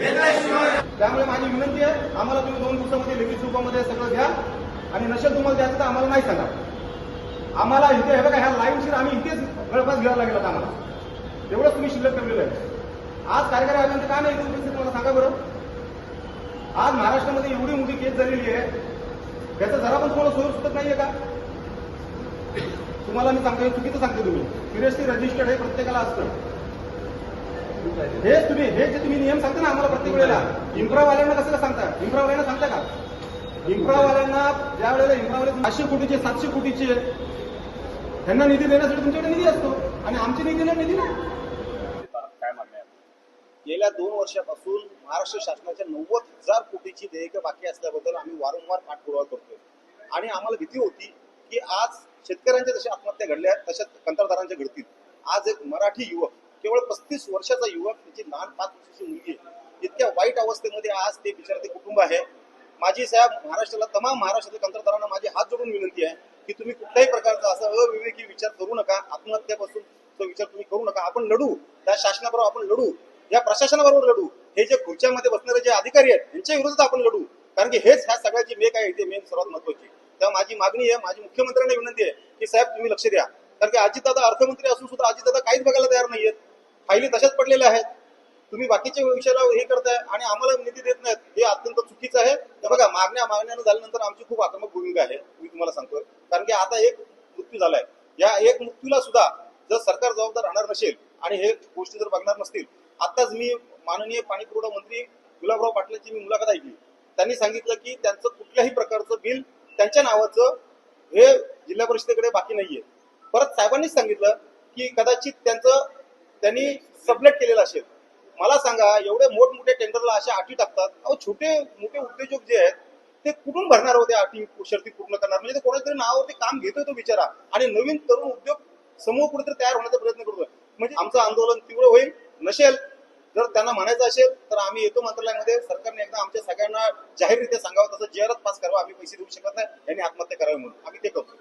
त्यामुळे माझी विनंती आहे आम्हाला तुम्ही दोन दिवसामध्ये लिखित रूपामध्ये सगळं घ्या आणि नशेल तुम्हाला द्यायचं तर आम्हाला नाही सांगा. आम्हाला इथे हे बघा ह्या लाईन आम्ही इथेच गळपास घ्यायला लागेल आता आम्हाला. एवढंच तुम्ही शिल्लक ठेवलेलं आहे. आज कार्यकारी अभियंता का नाही उपस्थित मला सांगा बरं. आज महाराष्ट्रामध्ये एवढी मोठी केस झालेली आहे. याचा जरा पण तुम्हाला सोय सुचत नाहीये का? तुम्हाला मी सांगतो चुकीचं सांगतो तुम्ही. सिरियसली रजिस्टर्ड हे प्रत्येकाला असतं. हेच तुम्ही हे जे तुम्ही नियम सांगता ना आम्हाला प्रत्येक वेळेला इम्प्रावाल्यांना कसं सांगता? इम्प्रावाल्यांना सांगता का? इम्प्रावाल्यांना ज्या वेळेला इम्प्रावाले पाचशे कोटीचे सातशे कोटीचे त्यांना निधी देण्यासाठी तुमच्याकडे निधी असतो. आणि आमची निधीला निधी नाही. काय मागण्या गेल्या दोन वर्षापासून महाराष्ट्र शासनाच्या नव्वद हजार कोटीची देयकं बाकी असल्याबद्दल आम्ही वारंवार पाठपुरावा करतोय. आणि आम्हाला भीती होती की आज शेतकऱ्यांच्या जशा आत्महत्या घडल्या तशाच कंत्राटदारांच्या घडतील. आज एक मराठी युवक केवळ पस्तीस वर्षाचा युवक त्याची लहान पाच वर्षाची मुलगी आहे. इतक्या वाईट अवस्थेमध्ये आज ते बिचारे ते कुटुंब आहे. माझी साहेब महाराष्ट्राला तमाम महाराष्ट्रातील कंत्राटदारांना माझी हात जोडून विनंती आहे की तुम्ही कुठल्याही प्रकारचा असा अविवेकी विचार करू नका. आत्महत्यापासून तो विचार तुम्ही करू नका. आपण लढू. त्या शासनाबरोबर आपण लढू. या प्रशासनाबरोबर लढू. हे जे खुर्च्यामध्ये बसणारे जे अधिकारी आहेत यांच्या विरोधात आपण लढू. कारण की हेच ह्या सगळ्याची मेक आहे ते मेन सर्वात महत्वाची तेव्हा माझी मागणी आहे माझी मुख्यमंत्र्यांना विनंती आहे की साहेब तुम्ही लक्ष द्या. कारण की अजितदादा अर्थमंत्री असून सुद्धा अजितदादा काहीच बघायला तयार नाहीयेत. फायली तशाच पडलेल्या आहेत. तुम्ही बाकीच्या विषयाला हे करताय आणि आम्हाला निधी देत नाहीत. हे अत्यंत चुकीचं आहे. तर बघा मागण्या मागण्यानं झाल्यानंतर आमची खूप आक्रमक भूमिका आहे. मी तुम्हाला सांगतोय. कारण की आता एक मृत्यू झालाय. या एक मृत्यूला सुद्धा जर सरकार जबाबदार राहणार नसेल आणि हे गोष्टी जर बघणार नसतील आताच मी माननीय पाणी पुरवठा मंत्री गुलाबराव पाटलांची मी मुलाखत ऐकली. त्यांनी सांगितलं की त्यांचं कुठल्याही प्रकारचं बिल त्यांच्या नावाचं हे जिल्हा परिषदेकडे बाकी नाहीये. परत साहेबांनीच सांगितलं की कदाचित त्यांचं त्यांनी सबलेट केलेला असेल. मला सांगा एवढे मोठमोठे टेंडरला अशा अटी टाकतात. अहो छोटे मोठे उद्योजक जे आहेत ते कुठून भरणार होते अटी शर्ती पूर्ण करणार? म्हणजे ते कोणाच्या तरी नावावरती काम घेतोय तो बिचारा. आणि नवीन तरुण उद्योग समूह कुठेतरी तयार होण्याचा प्रयत्न करतोय. म्हणजे आमचं आंदोलन तीव्र होईल नसेल. जर त्यांना म्हणायचं असेल तर आम्ही येतो मंत्रालयामध्ये. सरकारने एकदा आमच्या सगळ्यांना जाहीररित्या सांगावं तसं जे पास करावं आम्ही पैसे देऊ शकत नाही. यांनी आत्महत्या करावी म्हणून. आम्ही ते करतो.